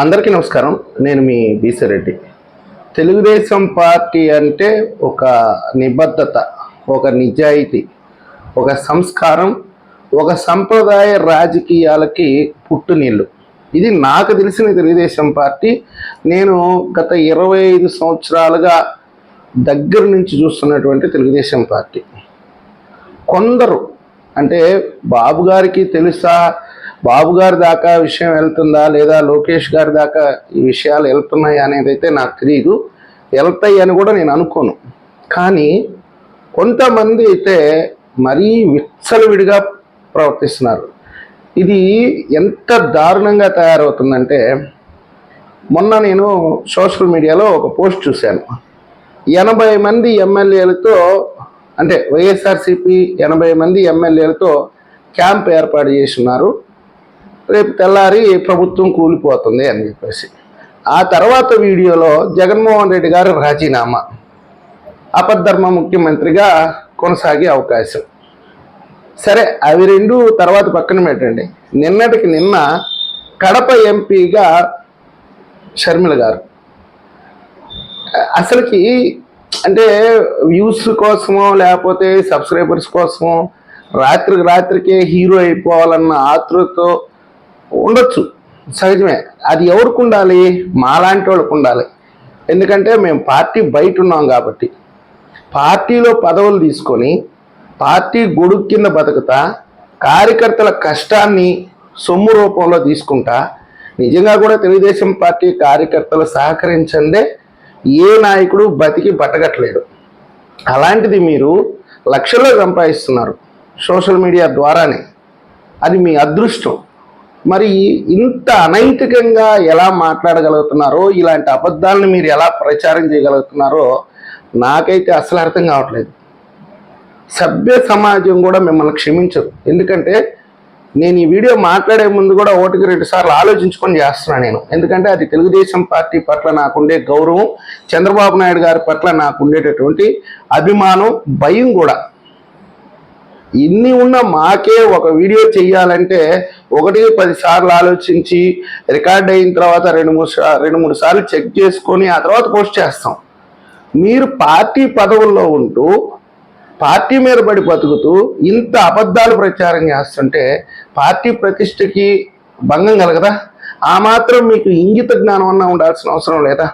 అందరికీ నమస్కారం. నేను మీ బీసరెడ్డి తెలుగుదేశం పార్టీ అంటే ఒక నిబద్ధత ఒక నిజాయితీ ఒక సంస్కారం ఒక సంప్రదాయ రాజకీయాలకి పుట్టునీళ్ళు. ఇది నాకు తెలిసిన తెలుగుదేశం పార్టీ. నేను గత ఇరవై ఐదు సంవత్సరాలుగా దగ్గర నుంచి చూస్తున్నటువంటి తెలుగుదేశం పార్టీ. కొందరు అంటే బాబు గారికి తెలుసా బాబు గారి దాకా విషయం వెళ్తుందా లేదా లోకేష్ గారి దాకా ఈ విషయాలు వెళ్తున్నాయి అనేది అయితే నాకు తెలియదు వెళ్తాయి అని కూడా నేను అనుకోను. కానీ కొంతమంది అయితే మరీ విచ్చలవిడిగా ప్రవర్తిస్తున్నారు. ఇది ఎంత దారుణంగా తయారవుతుందంటే మొన్న నేను సోషల్ మీడియాలో ఒక పోస్ట్ చూశాను. ఎనభై మంది ఎమ్మెల్యేలతో అంటే వైఎస్ఆర్సిపి ఎనభై మంది ఎమ్మెల్యేలతో క్యాంప్ ఏర్పాటు చేస్తున్నారు రేపు తెల్లారి ప్రభుత్వం కూలిపోతుంది అని చెప్పేసి. ఆ తర్వాత వీడియోలో జగన్మోహన్ రెడ్డి గారు రాజీనామా. అపద్ధర్మ ముఖ్యమంత్రిగా కొనసాగే అవకాశం. సరే అవి రెండు తర్వాత పక్కన పెట్టండి. నిన్నటికి నిన్న కడప ఎంపీగా షర్మిల గారు. అసలుకి అంటే వ్యూస్ కోసమో లేకపోతే సబ్స్క్రైబర్స్ కోసమో రాత్రికి రాత్రికే హీరో అయిపోవాలన్న ఆతృతో ఉండొచ్చు. సహజమే. అది ఎవరికి ఉండాలి? మాలాంటి వాళ్ళకు ఉండాలి. ఎందుకంటే మేము పార్టీ బయట ఉన్నాం కాబట్టి. పార్టీలో పదవులు తీసుకొని పార్టీ గొడుగు కింద బతుకుతా కార్యకర్తల కష్టాన్ని సొమ్ము రూపంలో తీసుకుంటా నిజంగా కూడా తెలుగుదేశం పార్టీ కార్యకర్తలు సహకరించందే ఏ నాయకుడు బతికి బతకట్లేడు. అలాంటిది మీరు లక్షల్లో సంపాదిస్తున్నారు సోషల్ మీడియా ద్వారానే. అది మీ అదృష్టం. మరి ఇంత అనైతికంగా ఎలా మాట్లాడగలుగుతున్నారో ఇలాంటి అబద్ధాలను మీరు ఎలా ప్రచారం చేయగలుగుతున్నారో నాకైతే అసలు అర్థం కావట్లేదు. సభ్య సమాజం కూడా మిమ్మల్ని క్షమించదు. ఎందుకంటే నేను ఈ వీడియో మాట్లాడే ముందు కూడా ఒకటికి రెండు సార్లు ఆలోచించుకొని చేస్తున్నాను నేను. ఎందుకంటే అది తెలుగుదేశం పార్టీ పట్ల నాకుండే గౌరవం చంద్రబాబు నాయుడు గారి పట్ల నాకు ఉండేటటువంటి అభిమానం భయం కూడా. ఇన్ని ఉన్న మాకే ఒక వీడియో చెయ్యాలంటే ఒకటి పది సార్లు ఆలోచించి రికార్డ్ అయిన తర్వాత రెండు మూడు రెండు మూడు సార్లు చెక్ చేసుకొని ఆ తర్వాత పోస్ట్ చేస్తాం. మీరు పార్టీ పదవుల్లో ఉంటూ పార్టీ మీద పడి బతుకుతూ ఇంత అబద్ధాలు ప్రచారం చేస్తుంటే పార్టీ ప్రతిష్టకి భంగం కలగదా? ఆ మాత్రం మీకు ఇంగిత జ్ఞానం అన్నా ఉండాల్సిన అవసరం లేదా?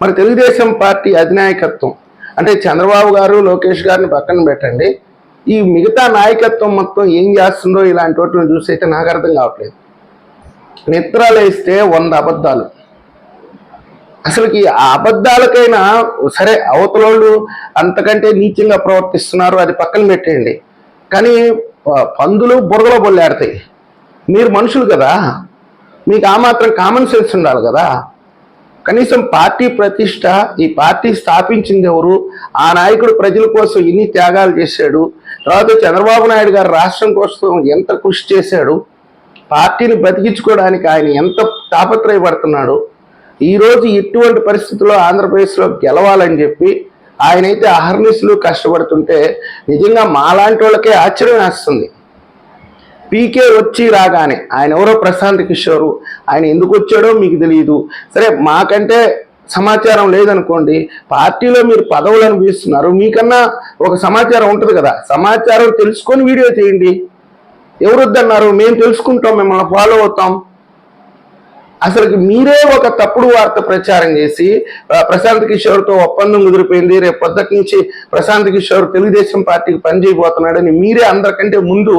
మరి తెలుగుదేశం పార్టీ అధినాయకత్వం. అంటే చంద్రబాబు గారు లోకేష్ గారిని పక్కన పెట్టండి. ఈ మిగతా నాయకత్వం మొత్తం ఏం చేస్తుందో ఇలాంటి వాటిని చూసి అయితే నాకు అర్థం కావట్లేదు. నిద్రలు వేస్తే వంద అబద్ధాలు. అసలుకి ఆ అబద్ధాలకైనా సరే అవతలోళ్ళు అంతకంటే నీచంగా ప్రవర్తిస్తున్నారు అది పక్కన పెట్టేయండి. కానీ పందులు బురదలో బొల్లాడతాయి. మీరు మనుషులు కదా. మీకు ఆ మాత్రం కామన్ సెన్స్ ఉండాలి కదా. కనీసం పార్టీ ప్రతిష్ట ఈ పార్టీ స్థాపించింది ఎవరు? ఆ నాయకుడు ప్రజల కోసం ఇన్ని త్యాగాలు చేశాడు. తర్వాత చంద్రబాబు నాయుడు గారు రాష్ట్రం కోసం ఎంత కృషి చేశాడు పార్టీని బతికించుకోవడానికి ఆయన ఎంత తాపత్రయపడుతున్నాడు ఈరోజు ఎటువంటి పరిస్థితుల్లో ఆంధ్రప్రదేశ్లో గెలవాలని చెప్పి ఆయనైతే అహర్నిశలు కష్టపడుతుంటే నిజంగా మాలాంటి వాళ్ళకే ఆశ్చర్యం వేస్తుంది. పీకే వచ్చి రాగానే ఆయన ఎవరో ప్రశాంత్ కిషోరు ఆయన ఎందుకు వచ్చాడో మీకు తెలియదు. సరే మాకంటే సమాచారం లేదనుకోండి పార్టీలో మీరు పదవులు అనిపిస్తున్నారు మీకన్నా ఒక సమాచారం ఉంటుంది కదా సమాచారం తెలుసుకొని వీడియో చేయండి. ఎవరొద్దన్నారు? మేము తెలుసుకుంటాం మిమ్మల్ని ఫాలో అవుతాం. అసలు మీరే ఒక తప్పుడు వార్త ప్రచారం చేసి ప్రశాంత్ కిషోర్తో ఒప్పందం కుదిరిపోయింది రేపు పొద్దటి నుంచి ప్రశాంత్ కిషోర్ తెలుగుదేశం పార్టీకి పనిచేయబోతున్నాడని మీరే అందరికంటే ముందు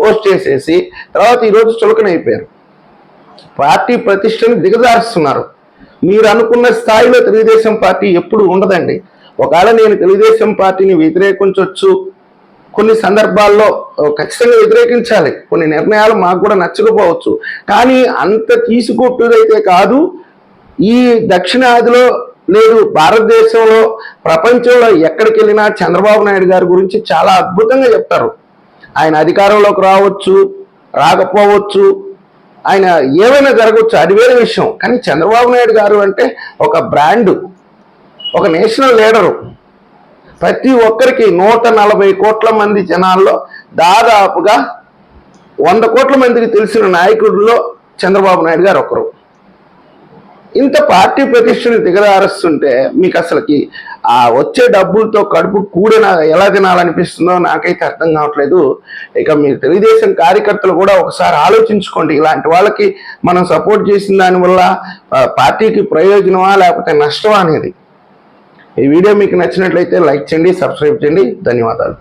పోస్ట్ చేసేసి తర్వాత ఈరోజు చులకనైపోయారు. పార్టీ ప్రతిష్టని దిగజారుస్తున్నారు. మీరు అనుకున్న స్థాయిలో తెలుగుదేశం పార్టీ ఎప్పుడు ఉండదండి. ఒకవేళ నేను తెలుగుదేశం పార్టీని వ్యతిరేకించవచ్చు కొన్ని సందర్భాల్లో ఖచ్చితంగా వ్యతిరేకించాలి. కొన్ని నిర్ణయాలు మాకు కూడా నచ్చకపోవచ్చు. కానీ అంత తీసుకొట్టుదైతే కాదు. ఈ దక్షిణాదిలో లేదు భారతదేశంలో ప్రపంచంలో ఎక్కడికి వెళ్ళినా చంద్రబాబు నాయుడు గారి గురించి చాలా అద్భుతంగా చెప్తారు. ఆయన అధికారంలోకి రావచ్చు రాకపోవచ్చు ఆయన ఏమైనా జరగవచ్చు అది వేరే విషయం. కానీ చంద్రబాబు నాయుడు గారు అంటే ఒక బ్రాండ్ ఒక నేషనల్ లీడరు. ప్రతి ఒక్కరికి నూట నలభై కోట్ల మంది జనాల్లో దాదాపుగా వంద కోట్ల మందికి తెలిసిన నాయకుడిలో చంద్రబాబు నాయుడు గారు ఒకరు. ఇంత పార్టీ ప్రతిష్టని దిగదారుస్తుంటే మీకు అసలుకి ఆ వచ్చే డబ్బులతో కడుపు కూడిన ఎలా తినాలనిపిస్తుందో నాకైతే అర్థం కావట్లేదు. ఇక మీరు తెలుగుదేశం కార్యకర్తలు కూడా ఒకసారి ఆలోచించుకోండి. ఇలాంటి వాళ్ళకి మనం సపోర్ట్ చేసిన దానివల్ల పార్టీకి ప్రయోజనమా లేకపోతే నష్టమా అనేది. ఈ వీడియో మీకు నచ్చినట్లయితే లైక్ చేయండి సబ్స్క్రైబ్ చేయండి. ధన్యవాదాలు.